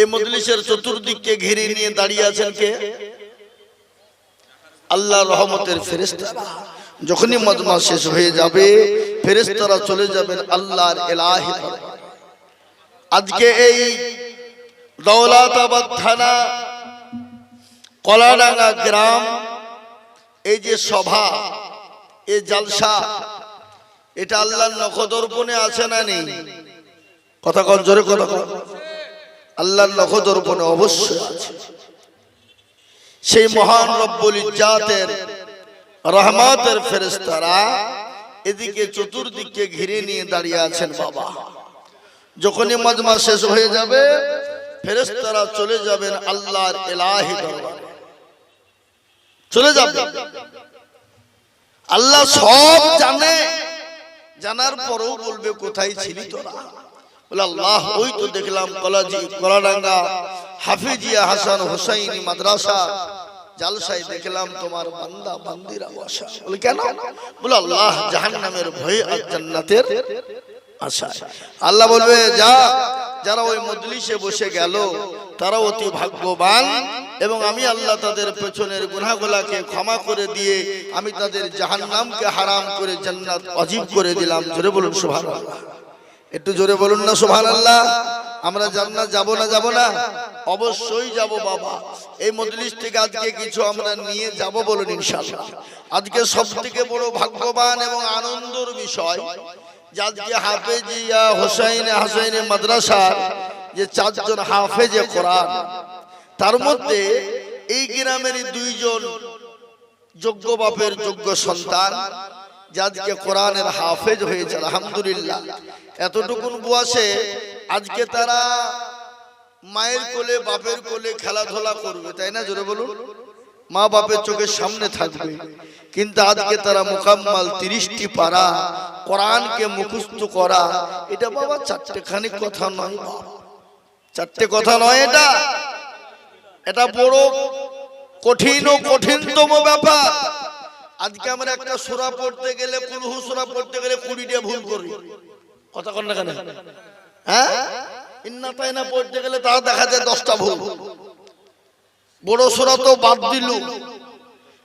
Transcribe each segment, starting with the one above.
এই মজলিসের চতুর্দিককে ঘিরে নিয়ে দাঁড়িয়ে আছেন কে? আল্লাহ রহমতের ফেরেস্তারা যখনই মজমা শেষ হয়ে যাবে ফেরেস্তারা চলে যাবেন আল্লাহর এলাহি আজকে এই দৌলাতাবাদ থানা, কলাডাঙ্গা গ্রাম, এই যে সভা এই জালসা, এটা আল্লাহর নখদর্পণে আছে না নেই? কথা কন, জোরে কথা কন। আল্লাহর নখদর্পণে অবশ্যই আছে। সেই মহান রব্বুল ইজ্জাতের রহমাতের ফেরেশতারা এদিকে চতুর্দিকে ঘিরে নিয়ে দাঁড়িয়ে আছেন বাবা। যখনই মজমা শেষ হয়ে যাবে, ফেরেশতারা চলে যাবেন আল্লাহর এলাহি দরবারে। চলে যাবে। আল্লাহ সব জানে। জানার পরেও বলবে, কোথায় ছিলি তোরা? বলে, আল্লাহ, ওই তো দেখলাম কলাজি কলাডাঙ্গা, হাফিজিয়া হাসান হুসাইনি মাদ্রাসা জালসাই দেখলাম তোমার বান্দা, বান্দিরা বসা। বলে, কেন? বলে, আল্লাহ জাহান্নামের ভয়ে আর জান্নাতের আশা আল্লাহ বলবে, যা, যারা ওই মজলিসে বসে গেল তারা অতি ভাগ্যবান এবং আমি আল্লাহ তাদের পেছনের গুনাহগুলাকে ক্ষমা করে দিয়ে আমি তাদের জাহান্নামকে হারাম করে জান্নাত অজীব করে দিলাম। জোরে বলুন, সুবহানাল্লাহ। একটু জোরে বলুন না, সুবহানাল্লাহ। আমরা জান্নাত যাব না যাব না? অবশ্যই যাব বাবা। এই মজলিস থেকে আজকে কিছু আমরা নিয়ে যাব বলুন ইনশাআল্লাহ। আজকে সব থেকে বড় ভাগ্যবান এবং আনন্দের বিষয় যে হাফেজিয়া হোসাইন হাসাইন মাদ্রাসার যে চারজন হাফেজে কোরআন, তার মধ্যে এই গ্রামের দুইজন যোগ্য বাপের যোগ্য সন্তান। আজকে কোরআনের হাফেজ হয়েছে, আলহামদুলিল্লাহ। এতটুকুন বয়সে আজকে তারা মায়ের কোলে, বাপের কোলে খেলাধুলা করবে, তাই না? জোরে বলুন। মা বাপের চোখের সামনে থাকবে। কিন্তু আজকে তারা মোকাম্মাল তিরিশটি পারা কোরআনকে মুখস্থ করা, এটা বাবা চারটে খানিক কথা নয় চারটে কথা নয় এটা। এটা বড় কঠিন ও কঠিনতম ব্যাপার। আজকে আমরা একটা সুরা পড়তে গেলে কুলহু সুরা পড়তে গেলে কুড়িটা ভুল করি। কথা কন না কেন? হ্যাঁ? ইন্না তাইনা পড়তে গেলে তারা দেখা যায় দশটা ভুল। বড় সুরা তো বাদ দিল।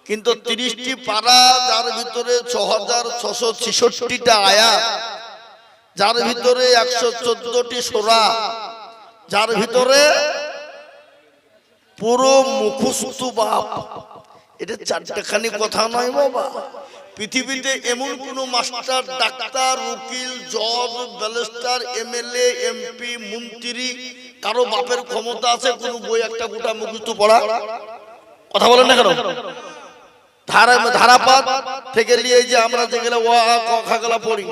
কিন্তু তিরিশটি পারা যার ভিতরে ছ হাজার ছশো ছেষট্টিটা আয়া যার ভিতরে একশো চোদ্দটি সোরা যার ভিতরে পুরো মুখস্থ বাপ। এটা চারটেখানি কথা নয় বাবা। পৃথিবীতে এমন কোন মাস্টার ডাক্তার উকিল জজ ব্যারিস্টার এমএলএ এমপি মন্ত্রী কারও বাপের ক্ষমতা আছে কোন বই একটা গোটা মুখস্থ পড়া। কথা বলেন না কেন? ধারা ধারাপাত থেকে নিয়ে যে আমরা যেগুলো ওয়া আ, ক খাগলা পড়ি।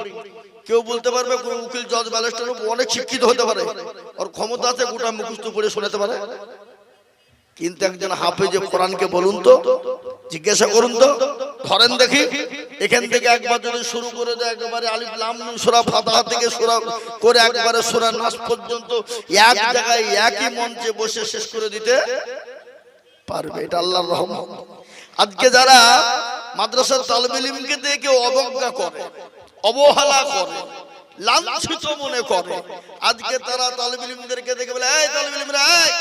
কেউ বলতে পারবে কোন উকিল জজ ব্যারিস্টার অনেক শিক্ষিত হতে পারে। ওর ক্ষমতা আছে গোটা মুখস্থ পড়ে শোনাতে পারে। কিন্তু একজন হাফেজে কোরআনকে বলুন তো জিজ্ঞাসা করুন তো ধরেন দেখি এখান থেকে একবার যদি শুরু করে দেয় একেবারে আলিফ লাম সূরা ফাতিহা থেকে সূরা করে একবারে সূরা নাস পর্যন্ত এক জায়গায় একই মঞ্চে বসে শেষ করে দিতে পারবে এটা আল্লাহর রহমত। আজকে যারা মাদ্রাসার তালিব ইলমকে দেখে অবজ্ঞা করে অবহেলা করে লাঞ্ছিত মনে করে আজকে তারা তালিব ইলমদেরকে দেখে বলে এই তালিব ইলমরা এই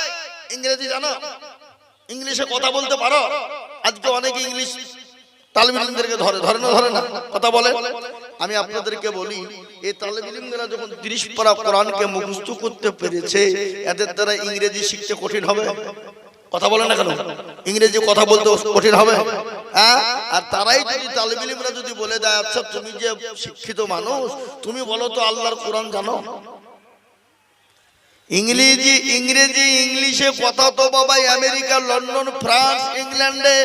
ইংরেজি জানো? ইংলিশে কথা বলতে পারো। আজকে অনেকে ইংলিশ তালিব ইলমদেরকে ধরে ধরে না ধরে না, কথা বলে। আমি আপনাদেরকে বলি, এই তালিব যখন 30 পারা কোরআনকে মুখস্থ করতে পেরেছে, এদের দ্বারা ইংরেজি শিখতে কঠিন হবে। কথা বলে না কেন? ইংরেজি কথা বলতে কঠিন হবে। হ্যাঁ? আর তারাই যদি তালিবিলিমরা যদি বলে দেয় আচ্ছা তুমি যে শিক্ষিত মানুষ, তুমি বলো তো আল্লাহর কোরআন জানো? ইংরেজি ইংরেজি, ইংলিশে কথা তো বাবা আমেরিকা, লন্ডন, ফ্রান্স, ইংল্যান্ডে।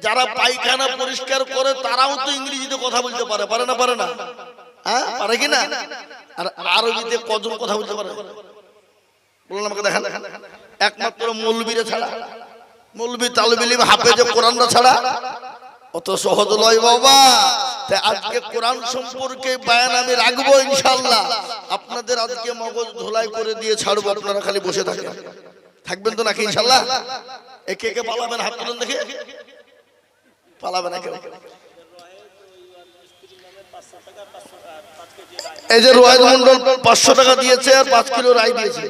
যারা পায়খানা পরিষ্কার করে, তারাও তো ইংরেজিতে কথা বলতে পারে। পারে না পারে না? হ্যাঁ? পারে কি না? আর আরবিতে কজন কথা বলতে পারে? বলুন আমাকে দেখান। একমাত্র মৌলবীরা ছাড়া। মৌলবী তালবিলিম হাফেজে কোরআনরা ছাড়া। অত সহজ নয় বাবা। আজকে কোরআন সম্পর্কে বায়ান আমি রাখব ইনশাল্লাহ আপনাদের আজকে মগজ ধোলাই করে দিয়ে ছাড়বো, আপনারা খালি বসে থাকেন। থাকবেন তো নাকি ইনশাল্লাহ একে একে পালাবেন, হাত তুলেন দেখে। পালাবেন একে। এই যে রোহায়দ মন্ডল পাঁচশো টাকা দিয়েছে আর পাঁচ কিলো রাই দিয়েছে।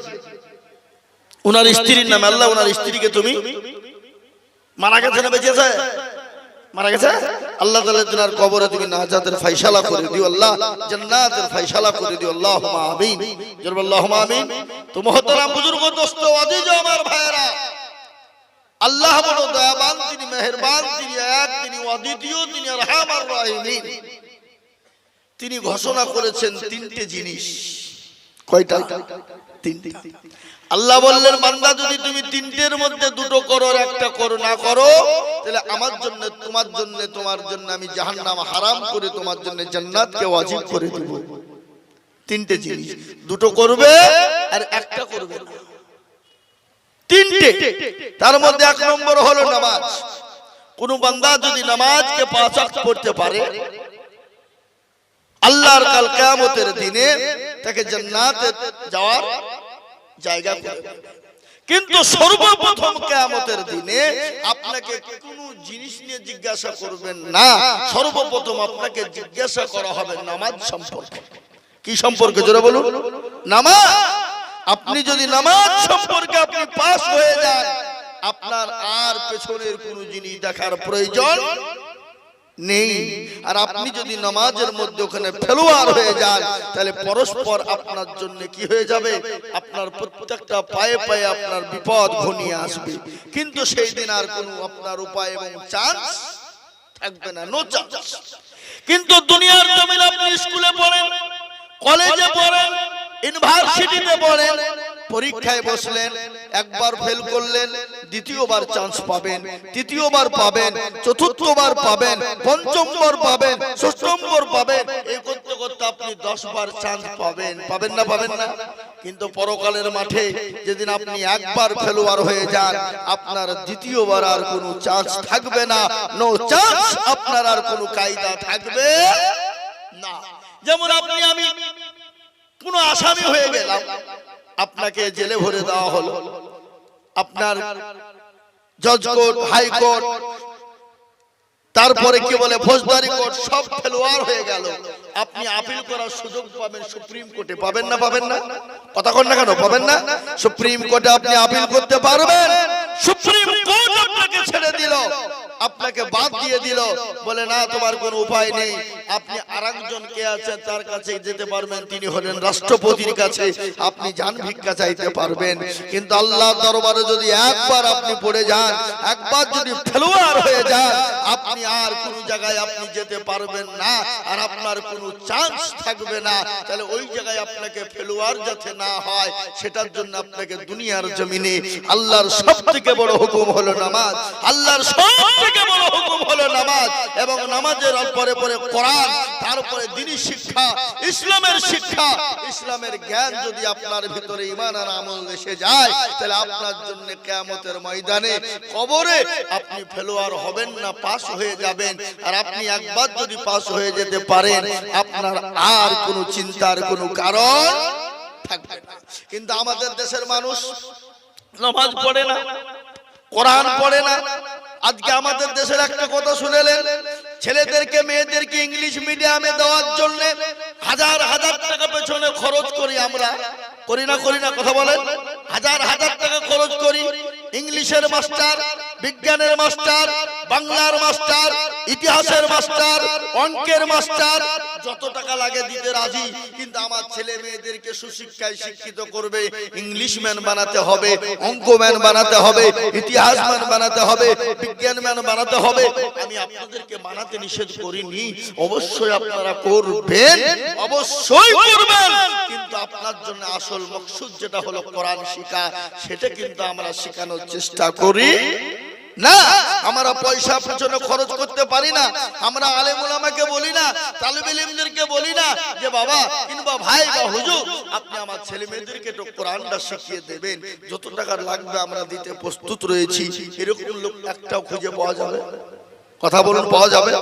ওনার স্ত্রীর নামে, আল্লাহ ওনার স্ত্রীকে তুমি মারা গেছে না বেঁচে আছে? মারা গেছে? আল্লাহ তাআলা তোমার কবরে তুমি নাজাতের ফয়সালা করে দিও আল্লাহ, জান্নাতের ফয়সালা করে দিও, আল্লাহুম্মা আমিন। জোরে আল্লাহুম্মা আমিন। তো মহতরম বুজুর্গ, দোস্ত আজিজ আমার ভাইরা আল্লাহ বড় দয়াবান তিনি, মেহেরবান তিনি, এক তিনি, অদ্বিতীয় তিনি আরহামার রাহিমিন। তিনি ঘোষণা করেছেন তিনটে জিনিস। কয়টা? তিনটে। আল্লাহ বললেন, বান্দা, যদি তুমি তিনটের মধ্যে দুটো করো আর একটা করো, না করো, তাহলে আমার জন্য, তোমার জন্য তোমার জন্য আমি জাহান্নাম হারাম করে তোমার জন্য জান্নাতকে ওয়াজিব করে দেব। তিনটে জিনিস। দুটো করবে আর একটা করবে। তিনটে। তার মধ্যে এক নম্বর হলো নামাজ। কোন বান্দা যদি নামাজকে পাঁচ পড়তে পারে আল্লাহর কাল কিয়ামতের দিনে তাকে জান্নাতে যাওয়ার জায়গা করে। কিন্তু সর্বপ্রথম কিয়ামতের দিনে আপনাকে কোনো জিনিস নিয়ে জিজ্ঞাসা করবেন না। সর্বপ্রথম আপনাকে জিজ্ঞাসা করা হবে নামাজ সম্পর্কে। কি সম্পর্কে? জোরে বলুন। নামাজ! আপনি যদি নামাজ সম্পর্কে আপনি পাস হয়ে যান, আপনার আর পেছনের কোনো জিনিস দেখার প্রয়োজন নেই। আর আপনি যদি নামাজের মধ্যে ওখানে ফেলোয়ার হয়ে যান, তাহলে পরস্পর আপনার জন্য কি হয়ে যাবে? আপনার প্রত্যেকটা পায়ে পায়ে আপনার বিপদ ঘনিয়ে আসবে। কিন্তু সেই দিন আর কোনো আপনার উপায় এবং চান্স থাকবে না নো চান্স কিন্তু দুনিয়ার জমিন আপনি স্কুলে পড়েন কলেজে পড়েন ইউনিভার্সিটিতে পড়েন পরীক্ষায় বসলেন, একবার ফেল করলেন, দ্বিতীয়বার চান্স পাবেন, তৃতীয়বার পাবেন, চতুর্থবার পাবেন, পঞ্চমবার পাবেন, ষষ্ঠমবার পাবেন, এই করতে করতে আপনি দশ বার চান্স পাবেন। পাবেন না পাবেন না? কিন্তু পরকালের মাঠে যেদিন আপনি একবার ফেলোয়ার হয়ে যান, আপনার দ্বিতীয়বার আর কোনো চান্স থাকবে না। নো চান্স আপনার আর কোনো কায়দা থাকবে না। যেমন আপনি, আমি কোনো আসামি হয়ে গেলাম। আপনাকে জেলে ভরে দেওয়া হলো। আপনার জজ কোর্ট হাইকোর্ট, তারপরে কি বলে ফৌজদারি কোর্ট, সব খেলোয়াড় হয়ে গেল। আপনি আপিল করার সুযোগ পাবেন, সুপ্রিম কোর্টে পাবেন না পাবেন না? কথা কন না কেন, পাবেন না? সুপ্রিম কোর্টে আপনি আপিল করতে পারবেন। সুপ্রিম কোর্ট আপনাকে ছেড়ে দিল। আপনাকে বাদ দিয়ে দিল। বলে না তোমার কোনো উপায় নেই। আপনি আরেকজন কে আছেন তার কাছে যেতে পারবেন। তিনি হলেন রাষ্ট্রপতির কাছে। আপনি যান ভিক্ষা চাইতে পারবেন। কিন্তু আল্লাহ দরবারে যদি একবার আপনি পড়ে যান একবার যদি ফেলোয়ার হয়ে যান আপনি আর কোনো জায়গায় আপনি যেতে পারবেন না। আর আপনার কোনো চান্স থাকবে না। তাহলে ওই জায়গায় আপনাকে ফেলোয়ার যাতে না হয় সেটার জন্য আপনাকে দুনিয়ার জমিনে আল্লাহর সব থেকে বড় হুকুম হলো নামাজ। আল্লাহর সব থেকে বড় হুকুম হলো নামাজ। এবং নামাজের পরে পরে কোরআন তারপরে দিনী শিক্ষা, ইসলামের শিক্ষা। ইসলামের জ্ঞান যদি আপনার ভিতরে ইমান আর আমল এসে যায়, তাহলে আপনার জন্য কিয়ামতের ময়দানে, কবরে আপনি ফেলোয়ার হবেন না পাস হয়ে যাবেন। আর আপনি একবার যদি পাস হয়ে যেতে পারেন, আপনার আর কোনো চিন্তার কোনো কারণ থাকবে কিন্তু আমাদের দেশের মানুষ নামাজ পড়ে না। কোরআন পড়ে না। আজকে আমাদের দেশের একটা কথা শুনেলেন, ছেলেদেরকে মেয়েদেরকে ইংলিশ মিডিয়ামে দেওয়ার জন্য হাজার হাজার টাকা পেছনে খরচ করি আমরা। করি না করি না, কথা বলেন। হাজার হাজার টাকা খরচ করি। ইংলিশের মাস্টার, বিজ্ঞানের মাস্টার, বাংলার মাস্টার, ইতিহাসের মাস্টার অঙ্কের মাস্টার যত টাকা লাগে দিতে রাজি কিন্তু আমার ছেলে মেয়েদেরকে সুশিক্ষায় শিক্ষিত করবে ইংলিশ ম্যান বানাতে হবে অঙ্ক ম্যান বানাতে হবে ইতিহাস ম্যান বানাতে হবে বিজ্ঞান ম্যান বানাতে হবে। আমি আপনাদেরকে বানাতে নিষেধ করিনি অবশ্যই আপনারা করবেন অবশ্যই করবেন। কিন্তু আপনার জন্য আসল মকসুদ যেটা হলো কোরআন শিক্ষা সেটা কিন্তু আমরা শেখানোর চেষ্টা করি। না, আমরা পয়সা পেছনে খরচ করতে পারি না। আমরা আলেমুল আমাকে বলি না, তালিব ইলমদেরকে বলি না যে, বাবা, কিংবা ভাই বা হুজুর, আপনি আমার ছেলে মেয়েদেরকে একটু কোরআনটা শিখিয়ে দেবেন। যত টাকা লাগবে আমরা দিতে প্রস্তুত রয়েছি। এরকম লোক একটাও খুঁজে পাওয়া যাবে? কথা বলুন, পাওয়া যাবে?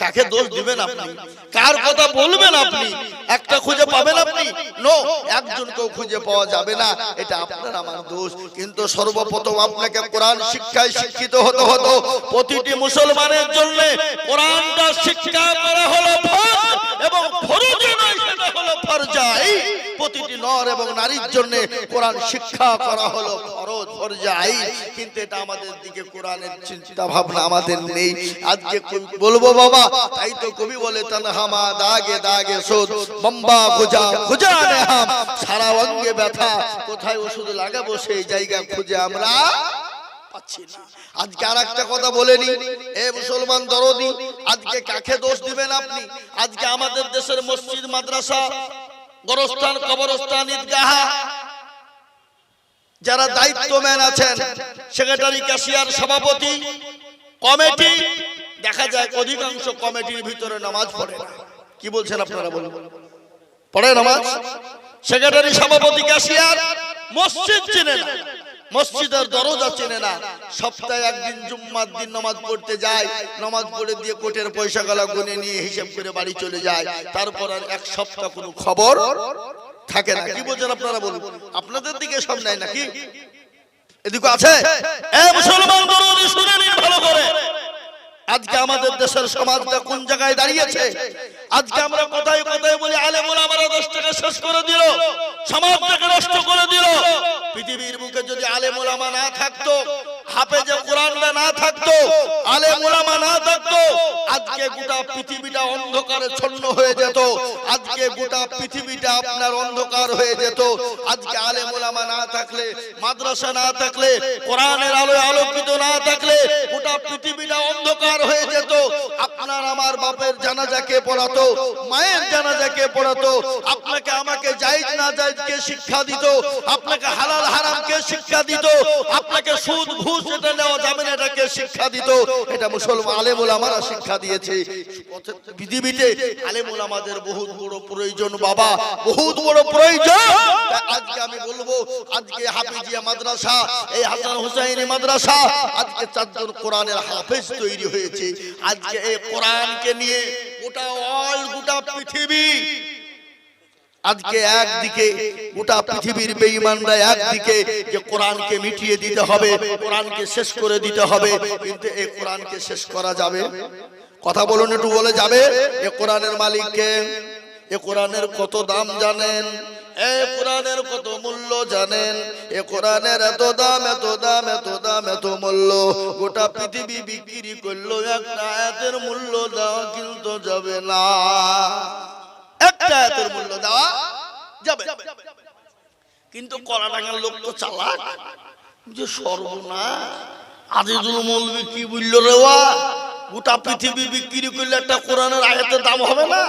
কাকে দোষ দিবেন আপনি? কার কথা বলবেন আপনি? একটা খুঁজে পাবেন আপনি? নো একজনকেও খুঁজে পাওয়া যাবে না। এটা আপনার আমার দোষ। কিন্তু সর্বপ্রথম আপনাকে কোরআন শিক্ষায় শিক্ষিত হতে হতো প্রতিটি মুসলমানের জন্য কোরআনটা শিক্ষা করা হলো ফরজ এবং ফরজে নয় সেটা হলো ফরজাই। প্রতিটি নর এবং নারীর জন্য কোরআন শিক্ষা করা হলো ফরজ ফরজাই। কিন্তু এটা আমাদের দিকে কোরআনের চিন্তা ভাবনা আমাদের নেই। আজকে বলব বাবা তাই তো কবি বলে তানহামা দাগে দাগে সোদ বম্বা খুঁজা খুঁজা নেহাম সারা অঙ্গে ব্যথা। কোথায় ওষুধ লাগাবো সেই জায়গা খুঁজে আমরা পাচ্ছি না। আজকে আর একটা কথা বলেনি এ মুসলমান দরদি আজকে কাকে দোষ দিবেন আপনি? আজকে আমাদের দেশের মসজিদ মাদ্রাসা গরস্থান কবরস্থান ঈদগাহ। যারা দায়িত্বম্যান আছেন সেক্রেটারি ক্যাশিয়ার সভাপতি কমিটি দেখা যায় অধিকাংশ কমিটির ভিতরে নামাজ পড়ে কি বলছেন আপনারা বলুন? পড়ে নামাজ। সেক্রেটারি সভাপতি ক্যাশিয়ার, মসজিদ চেনে না। মসজিদের দরজা চেনে না। সপ্তাহে একদিন জুম্মার দিন নামাজ পড়তে যায়। নামাজ পড়ে দিয়ে কোটের পয়সা গলা গুনে নিয়ে হিসাব করে বাড়ি চলে যায়। তারপর আর এক সপ্তাহ কোনো খবর থাকে না। কি বলছেন আপনারা বলুন? আপনাদের দিকে সব নাই নাকি? এদিকে আছে? এ মুসলমান শুনে নিন ভালো করে। আজকে আমাদের দেশের সমাজটা কোন জায়গায় দাঁড়িয়েছে? আজকে আমরা কোথায় কোথায় বলি আলে মোলা আমরা দেশটাকে শেষ করে দিল। সমাজটাকে নষ্ট করে দিল। পৃথিবীর বুকে যদি আলে মোলামা না থাকতো হাফেজে কোরআনটা না থাকতো আলে মোলামা না থাকতো আজকে গোটা পৃথিবীটা অন্ধকারে ছন্ন হয়ে যেত। আজকে গোটা পৃথিবীটা আপনার অন্ধকার হয়ে যেত। আজকে আলে মোলামা না থাকলে, মাদ্রাসা না থাকলে, কোরআনের আলোয় আলোকিত না থাকলে গোটা পৃথিবীটা অন্ধকার হয়ে যেত। আপনার আমার বাপের জানাজাকে পড়াতো, মায়ের জানাজাকে পড়াতো, আপনাকে আমাকে জায়েজ না জায়েজকে শিক্ষা দিত, আপনাকে হালাল হারামকে শিক্ষা দিত, আপনাকে সুদ ঘুষ এটা নেওয়া যাবে না এটাকে শিক্ষা দিত। এটা মুসলমান বলে আমারা শিক্ষা দিয়েছে। পৃথিবীতে আলেমুল আমাদের বহুত বড় প্রয়োজন, বাবা। বহুত বড় প্রয়োজন। আজকে আমি বলব, আজকে হাফিজিয়া মাদ্রাসা, এই হাসান হুসাইনি মাদ্রাসা, আজকে চারজন কোরআনের হাফেজ তৈরি হয়েছে। আজকে এই কোরআনকে নিয়ে গোটা অল গোটা পৃথিবী, আজকে একদিকে গোটা পৃথিবীর বেঈমানরা একদিকে যে কোরআনকে মিটিয়ে দিতে হবে, কোরআনকে শেষ করে দিতে হবে, কিন্তু এই কোরআনকে শেষ করা যাবে? কথা বলুন একটু বলে যাবে? এ কোরআনের মালিককে। এ কোরআনের কত দাম জানেন? এ কোরআনের কত মূল্য জানেন? এ কোরআনের এত দাম এত দাম এত দাম, এত মূল্য। গোটা পৃথিবী বিক্রি করল, একটা আয়াতের মূল্য দেওয়া কিন্তু যাবে না। একটা আয়াতের মূল্য দেওয়া যাবে। কিন্তু কলাডাঙ্গার লোক তো চালাক। যে সর্বনা আজিজুল মৌলবি কি বলল রে ওয়া? গোটা পৃথিবী বিক্রি করলে একটা কোরআনের আয়াতের দাম হবে না?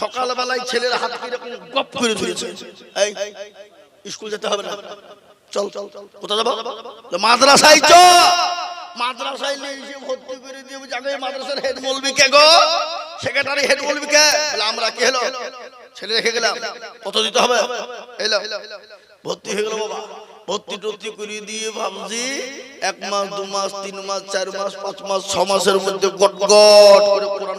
সকালবেলায় ছেলের হাত কীরকম গপ করে ধরেছে। এই, স্কুল যেতে হবে না। চল চল কোথায় যাব? মাদ্রাসায় চ। মাদ্রাসায় নিয়ে এসে ভর্তি করে দিয়ে যাবে মাদ্রাসার হেড মৌলবি কে গো? সেক্রেটারি হেড মৌলবি কে? আমরা কি হলো? ছেলে রেখে গেলাম। কত দিতে হবে? এলো। ভর্তি হয়ে গেল বাবা। ভর্তি টর্তি করিয়ে দিয়ে ভাবছি এক মাস দু মাস তিন মাস চার মাস পাঁচ মাস ছ মাসের মধ্যে গট করে কোরআন।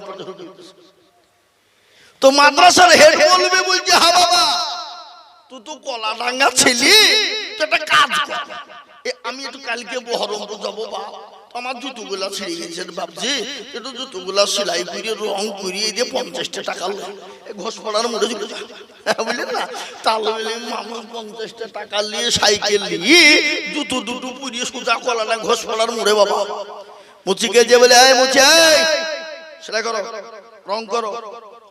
তো মাদ্রাসার হেড বলবে বলছে হা বাবা তুই তো কলা ডাঙ্গা ছিলি তো একটা কাজ এ, আমি একটু কালকে বহরমপুর যাব বা আমার জুতোগুলা ছিঁড়ে গেছে ভাবছি একটু জুতোগুলা সেলাই করে রং করিয়ে দিয়ে পঞ্চাশটা টাকা ঘোষ পড়ার মধ্যে চলে যা। হ্যাঁ, বুঝলেন না? তাহলে মানুষ পঞ্চাশটা টাকা নিয়ে সাইকেল নিয়ে জুতো দুটো পুড়িয়ে সোজা কলা না ঘোষ পড়ার মোড়ে বাবা। মুচিকে যে বলে আয় মুচি আয় সেলাই করো রং করো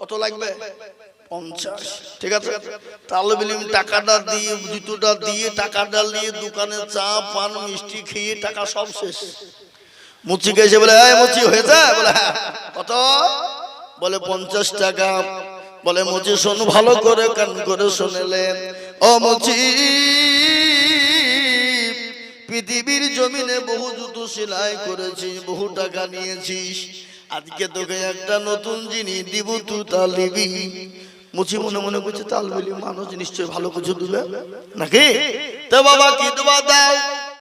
কত লাগবে? পঞ্চাশ। ঠিক আছে? তাহলে বলিম টাকাটা দিয়ে জুতোটা দিয়ে টাকাটা নিয়ে দোকানে চা পান মিষ্টি খেয়ে টাকা সব শেষ। মুচি গেছে বলে মুচি হয়েছে বলে হ্যাঁ কত? বলে, পঞ্চাশ টাকা। বলে, মুচি শোন, ভালো করে কান করে শুনেলেন। ও মুচি, পৃথিবীর জমিনে বহু জুতো সেলাই করেছি, বহু টাকা নিয়েছিস। আজকে তোকে একটা নতুন জিনিস দিব, তুই তা নিবি মুচি মনে মনে করছে, তাল বলি মানুষ নিশ্চয় ভালো কিছু দিবে নাকি? তো বাবা, কি দেবা, দাও।